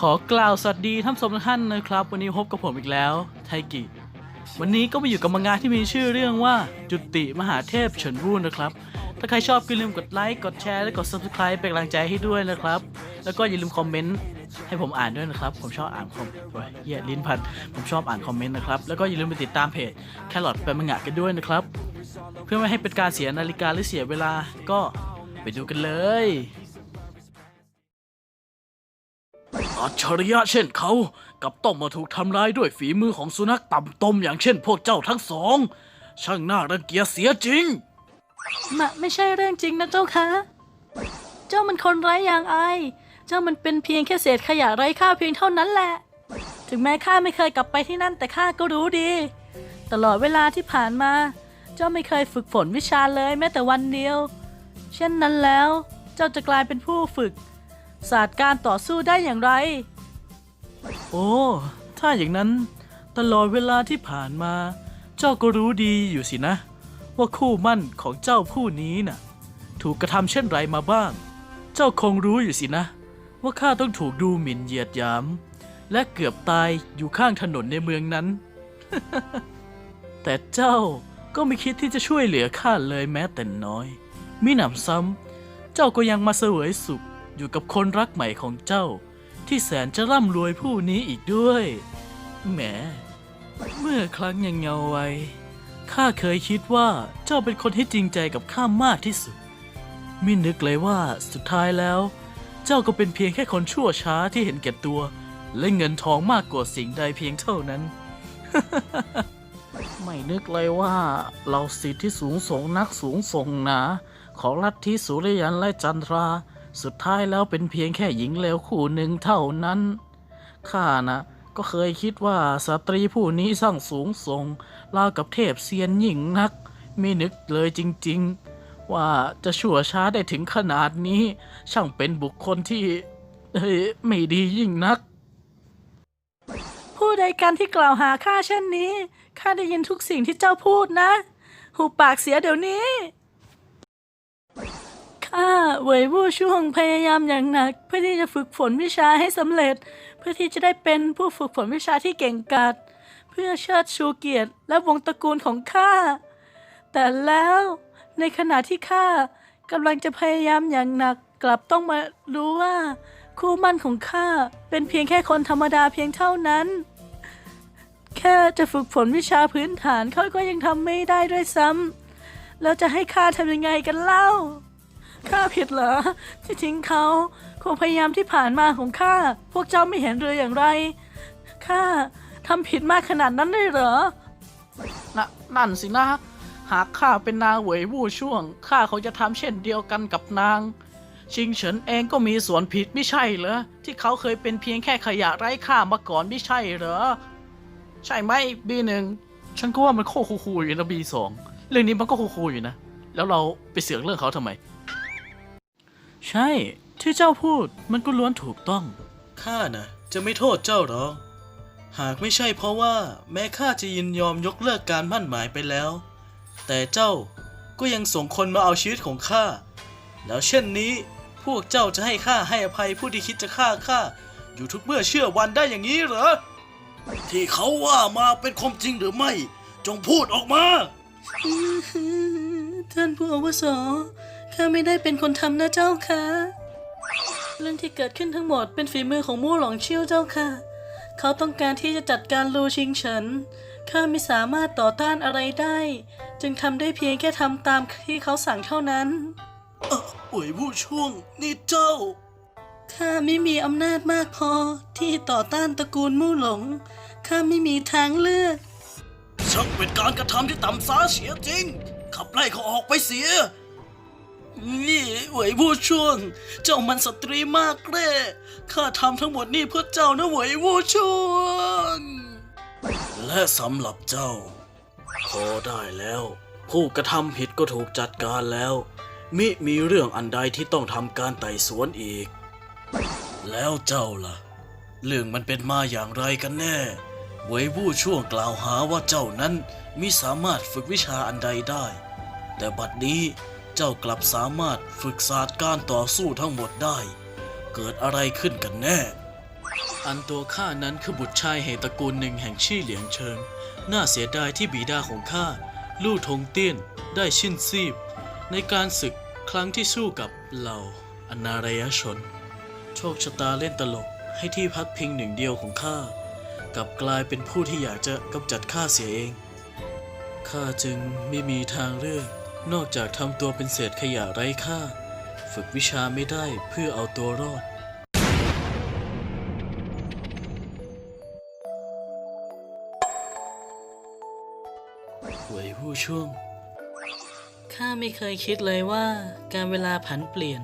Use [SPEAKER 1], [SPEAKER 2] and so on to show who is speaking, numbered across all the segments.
[SPEAKER 1] ขอกล่าวสวัสดีท่านผู้ชมทุกท่านนะครับ วันนี้พบกับผมอีกแล้วไทกิวันนี้ก็มาอยู่กับมังงะที่มีชื่อเรื่องว่าจุติมหาเทพเฉินวูนนะครับ ถ้าใครชอบก็อย่าลืมกดไลค์กดแชร์และกด subscribe เป็นกำลังใจให้ด้วยนะครับ แล้วก็อย่าลืมคอมเมนต์ให้ผมอ่านด้วยนะครับ ผมชอบอ่านคอมโอ้ยเหี้ยลิ้นพันผมชอบอ่านคอมเมนต์นะครับแล้วก็อย่าลืมไปติดตามเพจแครอทเป็นมังงะกันด้วยนะครับ เพื่อไม่ให้เป็นการเสียนาฬิกาหรือเสียเวลาก็ไปดูกันเลย อัจฉริยะเช่นเขากับต้องมาถูกทำร้ายด้วยฝีมือของสุนัขต่ำตมอย่างเช่นพวกเจ้าทั้งสอง ช่างน่ารังเกียจเสียจริง
[SPEAKER 2] มะไม่ใช่เรื่องจริงนะเจ้าคะ เจ้ามันคนไร้อย่างอาย เจ้ามันเป็นเพียงแค่เศษขยะไร้ค่าเพียงเท่านั้นแหละ ถึงแม้ข้าไม่เคยกลับไปที่นั่นแต่ข้าก็รู้ดี ตลอดเวลาที่ผ่านมา เจ้าไม่เคยฝึกฝนวิชาเลยแม้แต่วันเดียว เช่นนั้นแล้ว เจ้าจะกลายเป็นผู้ฝึก ศาสตร์การต่อสู้ได้อย่างไร
[SPEAKER 1] โอ้ ถ้าอย่างนั้น ตลอดเวลาที่ผ่านมา เจ้าก็รู้ดีอยู่สินะ ว่าคู่มั่นของเจ้าผู้นี้น่ะ ถูกกระทำเช่นไรมาบ้าง เจ้าคงรู้อยู่สินะ ว่าข้าต้องถูกดูหมิ่นเหยียดหยาม และเกือบตายอยู่ข้างถนนในเมืองนั้น แต่เจ้าก็ไม่คิดที่จะช่วยเหลือข้าเลยแม้แต่น้อยมิหนำซ้ำ เจ้าก็ยังมาเสวยสุข อยู่กับคนรักใหม่ของเจ้า ที่แสนจะร่ำรวยผู้นี้อีกด้วยแหมเมื่อครั้งยังเงาวัยข้าเคยคิดว่าเจ้าเป็นคนที่จริงใจกับข้ามากที่สุด มินึกเลยว่าสุดท้ายแล้ว เจ้าก็เป็นเพียงแค่คนชั่วช้าที่เห็นแก่ตัว และเงินทองมากกว่าสิ่งใดเพียงเท่านั้น ไม่นึกเลยว่าเราสิทธิที่สูงส่งนักสูงส่งหนา ของลัทธิสุริยันและจันทรา สุดท้ายแล้วเป็นเพียงแค่หญิงเลวคู่หนึ่งเท่านั้น ข้านะก็เคยคิดว่าสตรีผู้นี้สร้างสูงส่งราวกับเทพเซียนยิ่งนัก ไม่นึกเลยจริง ๆ ว่าจะชั่วช้าได้ถึงขนาดนี้ ช่างเป็นบุคคลที่ไม่ดียิ่งนัก
[SPEAKER 2] ผู้ใดกันที่กล่าวหาข้าเช่นนี้ข้าได้ยินทุกสิ่งที่เจ้าพูดนะ หูปากเสียเดี๋ยวนี้ ข้าเหวยวู่ช่วงพยายามอย่างหนัก เพื่อที่จะฝึกฝนวิชาให้สำเร็จ เพื่อที่จะได้เป็นผู้ฝึกฝนวิชาที่เก่งกาจเพื่อเชิดชูเกียรติและวงตระกูลของข้าแต่แล้วในขณะที่ข้ากำลังจะพยายามอย่างหนัก กลับต้องมารู้ว่า คู่มั่นของข้าเป็นเพียงแค่คนธรรมดาเพียงเท่านั้น แค่จะฝึกฝนวิชาพื้นฐานเขาก็ยังทำไม่ได้ด้วยซ้ำแล้วจะให้ข้าทำยังไงกันเล่า ข้าผิดเหรอ ที่ทิ้งเขาความพยายามที่ผ่านมาของข้า พวกเจ้าไม่เห็นเลยอย่างไร ข้าทำผิดมากขนาดนั้นเลยเหรอ
[SPEAKER 1] นะนั่นสินะ หากข้าเป็นนางเหวยวู่ช่วง ข้าคงจะทำเช่นเดียวกันกับนาง ชิงเฉินเองก็มีส่วนผิดไม่ใช่เหรอ ที่เขาเคยเป็นเพียงแค่ขยะไร้ค่ามาก่อนไม่ใช่เหรอ ใช่ไหมบีหนึ่ง ฉันก็ว่ามันโคคูคูอยู่นะบีสอง เรื่องนี้มันก็คูคูอยู่นะ แล้วเราไปเสือกเรื่องเขาทำไม ใช่ที่เจ้าพูดมันก็ล้วนถูกต้อง ข้านะจะไม่โทษเจ้าหรอก หากไม่ใช่เพราะว่าแม้ข้าจะยินยอมยกเลิกการมั่นหมายไปแล้ว แต่เจ้าก็ยังส่งคนมาเอาชีวิตของข้า แล้วเช่นนี้พวกเจ้าจะให้ข้าให้อภัยผู้ที่คิดจะฆ่าข้าอยู่ทุกเมื่อเชื่อวันได้อย่างนี้เหรอ ที่เขาว่ามาเป็นความจริงหรือไม่ จงพูดออกมา
[SPEAKER 2] ท่านผู้อาวุโส ข้าไม่ได้เป็นคนทำนะเจ้าค่ะ เรื่องที่เกิดขึ้นทั้งหมดเป็นฝีมือของมู่หลงเชี่ยวเจ้าค่ะ เขาต้องการที่จะจัดการลูชิงเฉิน ข้าไม่สามารถต่อต้านอะไรได้ จึงทำได้เพียงแค่ทำตามที่เขาสั่งเท่านั้น
[SPEAKER 1] อวยผู้ช่วงนี่เจ้า
[SPEAKER 2] ข้าไม่มีอำนาจมากพอที่ต่อต้านตระกูลมู่หลง ข้าไม่มีทางเลือก
[SPEAKER 1] ช่างเป็นการกระทำที่ต่ำสาเสียจริง ขับไล่เขาออกไปเสีย นี่เหวยผู้ช่วงเจ้ามันสตรีมากแร่ข้าทำทั้งหมดนี่เพื่อเจ้านะเหวยผู้ช่วงและสำหรับเจ้า พอได้แล้ว ผู้กระทำผิดก็ถูกจัดการแล้ว มิมีเรื่องอันใดที่ต้องทำการไต่สวนอีก แล้วเจ้าล่ะ เรื่องมันเป็นมาอย่างไรกันแน่เวยวู่ช่วงกล่าวหาว่าเจ้านั้นมิสามารถฝึกวิชาอันใดได้ แต่บัดนี้ เจ้ากลับสามารถฝึกศาสตร์การต่อสู้ทั้งหมดได้ เกิดอะไรขึ้นกันแน่ อันตัวข้านั้นคือบุตรชายแห่งตระกูลหนึ่งแห่งชี่เหลียงเชิง น่าเสียดายที่บิดาของข้าลู่ทงเตี้ยนได้ชิ้นซีบ ในการศึกครั้งที่สู้กับเหล่าอนนารยชน โชคชะตาเล่นตลกให้ที่พักพิงหนึ่งเดียวของข้ากลับกลายเป็นผู้ที่อยากจะกำจัดข้าเสียเอง ข้าจึงไม่มีทางเลือก นอกจากทำตัวเป็นเศษขยะไร้ค่า ฝึกวิชาไม่ได้เพื่อเอาตัวรอด หวยผู้ช่วง
[SPEAKER 2] ข้าไม่เคยคิดเลยว่าการเวลาผันเปลี่ยน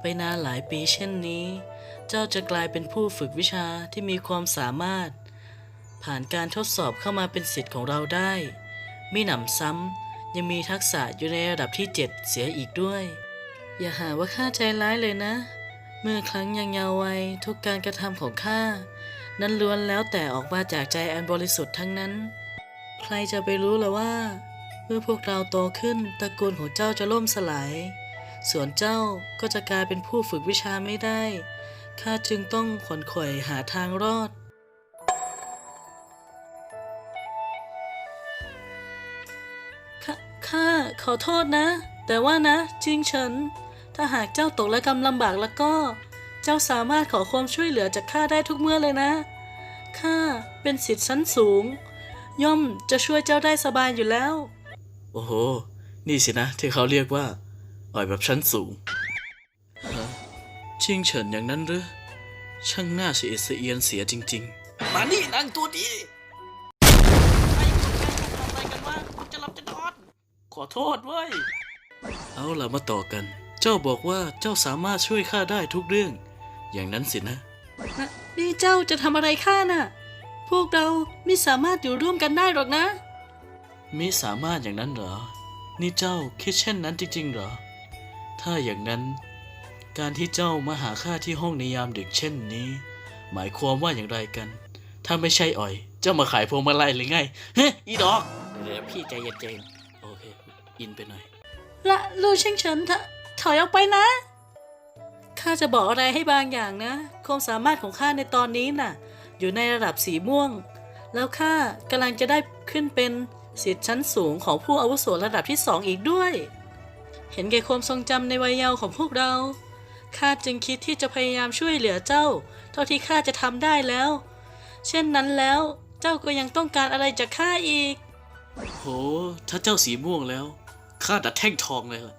[SPEAKER 2] ไปนานหลายปีเช่นนี้ เจ้าจะกลายเป็นผู้ฝึกวิชาที่มีความสามารถ ผ่านการทดสอบเข้ามาเป็นสิทธิ์ของเราได้ ไม่หนำซ้ำ ยังมีทักษะอยู่ในระดับที่ 7 เสียอีกด้วย อย่าหาว่าข้าใจร้ายเลยนะ เมื่อครั้งยังเยาว์วัยทุกการกระทำของข้านั้นล้วนแล้วแต่ออกมาจากใจอันบริสุทธิ์ทั้งนั้น ใครจะไปรู้ล่ะว่า เมื่อพวกเราโตขึ้นตระกูลของเจ้าจะล่มสลาย ส่วนเจ้าก็จะกลายเป็นผู้ฝึกวิชาไม่ได้ ข้าจึงต้องขวนขวยหาทางรอด ข้าขอโทษนะ แต่ว่านะจิงเฉิน ถ้าหากเจ้าตกและกำลำบากแล้วก็ เจ้าสามารถขอความช่วยเหลือจากข้าได้ทุกเมื่อเลยนะ ข้าเป็นสิทธิ์ชั้นสูง ย่อมจะช่วยเจ้าได้สบายอยู่แล้ว
[SPEAKER 1] โอ้โห นี่สินะที่เขาเรียกว่าอ่อยแบบชั้นสูงฮะชิงเฉินอย่างนั้นหรือช่างน่าเสียดเสียนเสียจริง ๆ มานี่นางตัวดีไอ้คนแก่ทำอะไรกันวะจะรับจะนอน ขอโทษเว้ย เอาล่ะมาต่อกัน เจ้าบอกว่าเจ้าสามารถช่วยข้าได้ทุกเรื่อง อย่างนั้นสินะ
[SPEAKER 2] นะนี่เจ้าจะทำอะไรข้าน่ะ พวกเราไม่สามารถอยู่ร่วมกันได้หรอกนะ
[SPEAKER 1] มิสามารถอย่างนั้นเหรอ นี่เจ้าคิดเช่นนั้นจริงๆเหรอ ถ้าอย่างนั้น การที่เจ้ามาหาข้าที่ห้องในยามดึกเช่นนี้ หมายความว่าอย่างไรกัน ถ้าไม่ใช่อ่อย เจ้ามาขายพวงมาลัยหรือไง เฮ้ยอีดอก เดี๋ยวพี่ใจเย็นๆโอเคอินไปหน่อย
[SPEAKER 2] ละลู่เชิงเฉินถถอยออกไปนะข้าจะบอกอะไรให้บางอย่างนะความสามารถของข้าในตอนนี้น่ะ อยู่ในระดับสีม่วง แล้วข้ากำลังจะได้ขึ้นเป็นสิทธิ์ชั้นสูงของผู้อาวุโสระดับที่สองอีกด้วย เห็นแก่ความทรงจำในวัยเยาว์ของพวกเราข้าจึงคิดที่จะพยายามช่วยเหลือเจ้า เท่าที่ข้าจะทำได้แล้ว เช่นนั้นแล้วเจ้าก็ยังต้องการอะไรจากข้าอีก
[SPEAKER 1] โห ถ้าเจ้าสีม่วงแล้ว ข้าดัดแท่งทองเลยล่ะ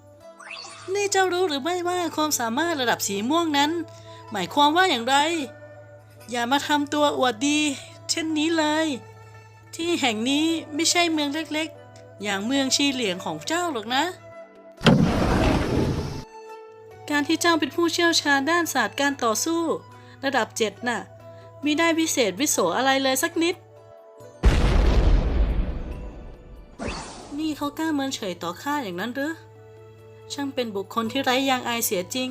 [SPEAKER 2] นี่เจ้ารู้หรือไม่ว่าความสามารถระดับสีม่วงนั้น หมายความว่าอย่างไร อย่ามาทำตัวอวดดี เช่นนี้เลย ที่แห่งนี้ไม่ใช่เมืองเล็กๆ อย่างเมืองชีเหลียงของเจ้าหรอกนะ การที่เจ้าเป็นผู้เชี่ยวชาญด้านศาสตร์การต่อสู้ ระดับเจ็ดน่ะมิได้พิเศษวิโสอะไรเลยสักนิด นี่เขากล้าเมินเฉยต่อข้าอย่างนั้นหรือ ช่างเป็นบุคคลที่ไร้ยางอายเสียจริง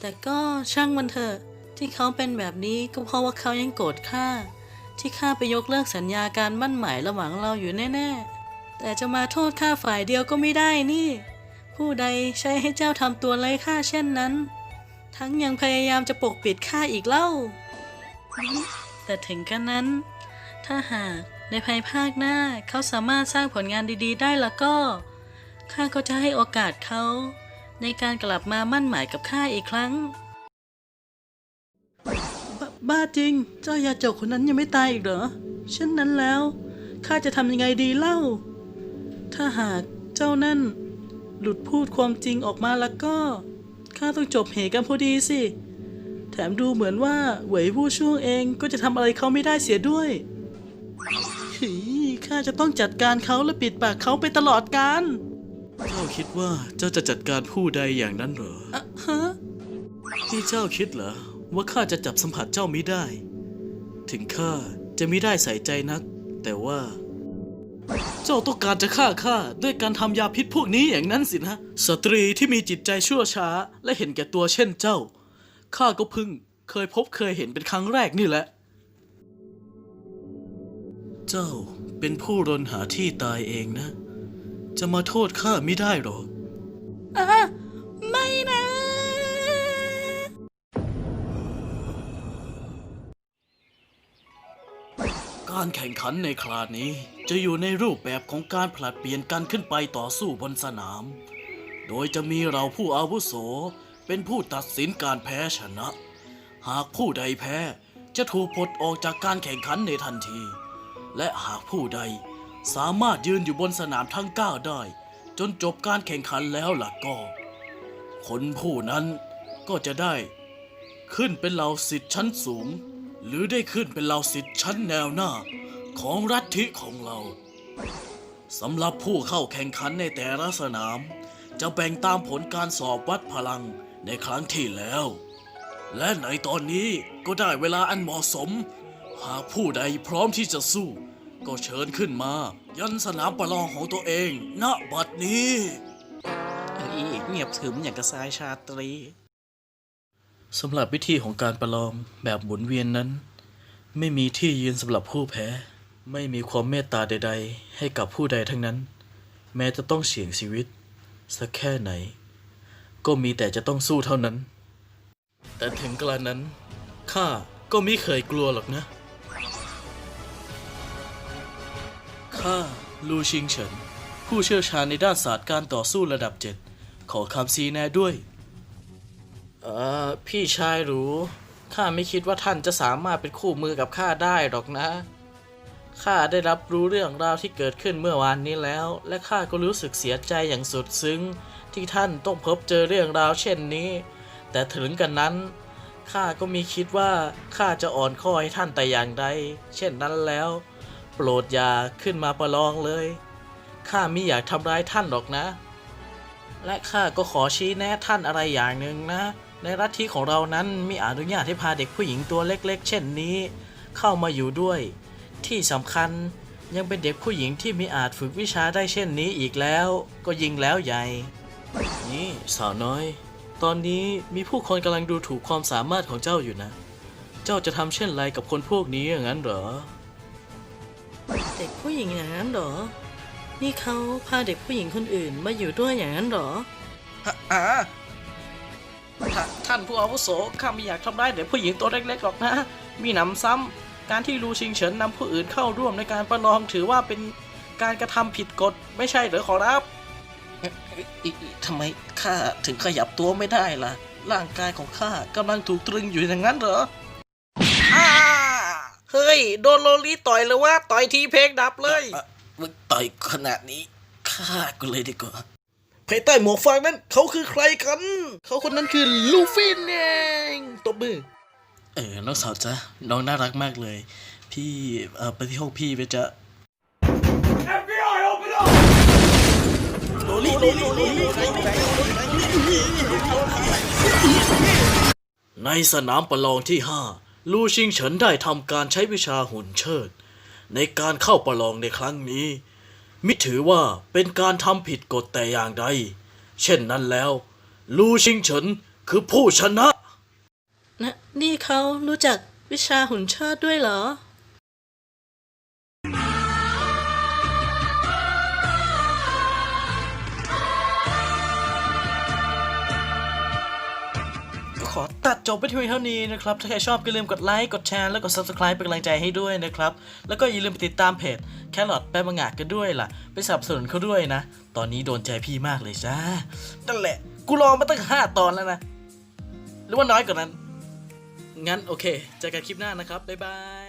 [SPEAKER 2] แต่ก็ช่างมันเถอะ ที่เขาเป็นแบบนี้ก็เพราะว่าเขายังโกรธข้า ที่ข้าไปยกเลิกสัญญาการมั่นหมายระหว่างเราอยู่แน่ๆ แต่จะมาโทษข้าฝ่ายเดียวก็ไม่ได้นี่ ผู้ใดใช้ให้เจ้าทำตัวไร้ค่าเช่นนั้น ทั้งยังพยายามจะปกปิดข้าอีกเล่า แต่ถึงกันนั้น ถ้าหาก ในภายภาคหน้าเขาสามารถสร้างผลงานดีๆ ได้แล้วก็ ข้าก็จะให้โอกาสเขา ในการกลับมามั่นหมายกับข้าอีกครั้งบบ้าจริง เจ้ายาจกคนนั้นยังไม่ตายอีกเหรอเช่นนั้นแล้วข้าจะทำยังไงดีเล่า ถ้าหากเจ้านั่น หลุดพูดความจริงออกมาแล้วก็ข้าต้องจบเหตุกันพอดีสิ แถมดูเหมือนว่าเหวยผู้ช่วงเองก็จะทำอะไรเขาไม่ได้เสียด้วย ข้าจะต้องจัดการเขาและปิดปากเขาไปตลอดกาล
[SPEAKER 1] เจ้าคิดว่าเจ้าจะจัดการผู้ใดอย่างนั้นเหรอ
[SPEAKER 2] อะฮะ
[SPEAKER 1] ที่เจ้าคิดเหรอว่าข้าจะจับสัมผัสเจ้ามิได้ ถึงข้าจะมิได้ใส่ใจนัก แต่ว่า เจ้าต้องการจะฆ่าข้าด้วยการทำยาพิษพวกนี้อย่างนั้นสินะสตรีที่มีจิตใจชั่วช้าและเห็นแก่ตัวเช่นเจ้าข้าก็เพึ่งเคยพบเคยเห็นเป็นครั้งแรกนี่แหละ เจ้า เป็นผู้รนหาที่ตายเองนะ จะมาโทษข้าไม่ได้หรอก
[SPEAKER 2] อะไม่นะ
[SPEAKER 1] การแข่งขันในคราวนี้จะอยู่ในรูปแบบของการผลัดเปลี่ยนกันขึ้นไปต่อสู้บนสนาม โดยจะมีเราผู้อาวุโสเป็นผู้ตัดสินการแพ้ชนะ หากผู้ใดแพ้จะถูกปลดออกจากการแข่งขันในทันที และหากผู้ใด สามารถยืนอยู่บนสนามทั้งก้าได้ จนจบการแข่งขันแล้วล่ะก็ คนผู้นั้นก็จะได้ ขึ้นเป็นเหล่าสิทธิ์ชั้นสูง หรือได้ขึ้นเป็นเหล่าสิทธิ์ชั้นแนวหน้าของรัฐิของเราสำหรับผู้เข้าแข่งขันในแต่ละสนาม จะแบ่งตามผลการสอบวัดพลังในครั้งที่แล้ว และในตอนนี้ก็ได้เวลาอันเหมาะสม หากผู้ใดพร้อมที่จะสู้ ก็เชิญขึ้นมา ยันสนามประลองของตัวเอง ณบัดนี้เงียบถึมอย่างกระสายชาตรีสำหรับวิธีของการประลองแบบหมุนเวียนนั้น ไม่มีที่ยืนสำหรับผู้แพ้ ไม่มีความเมตตาใด ๆ ให้กับผู้ใดทั้งนั้น แม้จะต้องเสี่ยงชีวิต สักแค่ไหน ก็มีแต่จะต้องสู้เท่านั้น แต่ถึงกระนั้นข้าก็ไม่เคยกลัวหรอกนะ ข้าลูชิงเฉิน ผู้เชี่ยวชาญในด้านศาสตร์การต่อสู้ระดับเจ็ดขอคำซีแน่ด้วย เอ่อ พี่ชายหรูข้าไม่คิดว่าท่านจะสามารถเป็นคู่มือกับข้าได้หรอกนะ ข้าได้รับรู้เรื่องราวที่เกิดขึ้นเมื่อวานนี้แล้ว และข้าก็รู้สึกเสียใจอย่างสุดซึ้ง ที่ท่านต้องพบเจอเรื่องราวเช่นนี้ แต่ถึงกันนั้นข้าก็มีคิดว่าข้าจะอ่อนข้อให้ท่านแต่อย่างใด เช่นนั้นแล้ว โปรดอย่าขึ้นมาประลองเลย ข้าไม่อยากทำร้ายท่านหรอกนะ และข้าก็ขอชี้แนะท่านอะไรอย่างหนึ่งนะ ในรัฐที่ของเรานั้นมีอนุญาตให้พาเด็กผู้หญิงตัวเล็ก ๆ เช่นนี้ เข้ามาอยู่ด้วย ที่สำคัญยังเป็นเด็กผู้หญิงที่มีอาจฝึกวิชาได้เช่นนี้อีกแล้ว ก็ยิงแล้วใหญ่ นี่สาวน้อย ตอนนี้มีผู้คนกำลังดูถูกความสามารถของเจ้าอยู่นะ เจ้าจะทำเช่นไรกับคนพวกนี้อย่างนั้นเหรอ
[SPEAKER 2] เด็กผู้หญิงอย่างนั้นเหรอ นี่เขาพาเด็กผู้หญิงคนอื่นมาอยู่ด้วยอย่างนั้นเหรอ
[SPEAKER 1] อ่าท่าท่านผู้อาวุโสข้าไม่อยากทำร้ายเด็กผู้หญิงตัวเล็กๆหรอกนะ มีหนำซ้ำการที่ลูชิงเฉินนำผู้อื่นเข้าร่วมในการประลองถือว่าเป็นการกระทำผิดกฎไม่ใช่เหรือขอรับทำไมข้าถึงขยับตัวไม่ได้ล่ะ ร่างกายของข้ากำลังถูกตรึงอยู่อย่างนั้นเหรออ้า เฮ้ย โดนโลลีต่อยเลยว่าต่อยทีเพลงดับเลยมึงต่อยขนาดนี้ฆ่ากูเลยดีกว่า ภายใต้หมวกฟางนั้นเขาคือใครกัน เขาคนนั้นคือลูฟี่เองตบมือ เออ น้องสาวจ๊ะ น้องน่ารักมากเลย พี่เอ่อไปที่ห้องพี่ไปจะ
[SPEAKER 3] FBI, open up!
[SPEAKER 1] โลลี่โลลี่โลลี่ในสนามประลองที่ห้า ลู่ชิงเฉินได้ทำการใช้วิชาหุ่นเชิด ในการเข้าประลองในครั้งนี้ มิถือว่าเป็นการทำผิดกฎแต่อย่างใด เช่นนั้นแล้ว ลู่ชิงเฉินคือผู้ชนะ
[SPEAKER 2] นะ นี่เขารู้จักวิชาหุ่นเชิดด้วยเหร
[SPEAKER 1] อ ตัดจบไปที่เท่านี้นะครับ ถ้าใครชอบก็อย่าลืมกดไลค์ กดแชร์ แล้วกด subscribe เป็นกำลังใจให้ด้วยนะครับ แล้วก็อย่าลืมไปติดตามเพจแครอทแปลมังงะกันด้วยล่ะ ไปสนับสนุนเขาด้วยนะ ตอนนี้โดนใจพี่มากเลยจ้า นั่นแหละ กูรอมาตั้ง 5 ตอนแล้วนะ หรือว่าน้อยกว่านั้น งั้นโอเค เจอกันคลิปหน้านะครับ บ๊ายบาย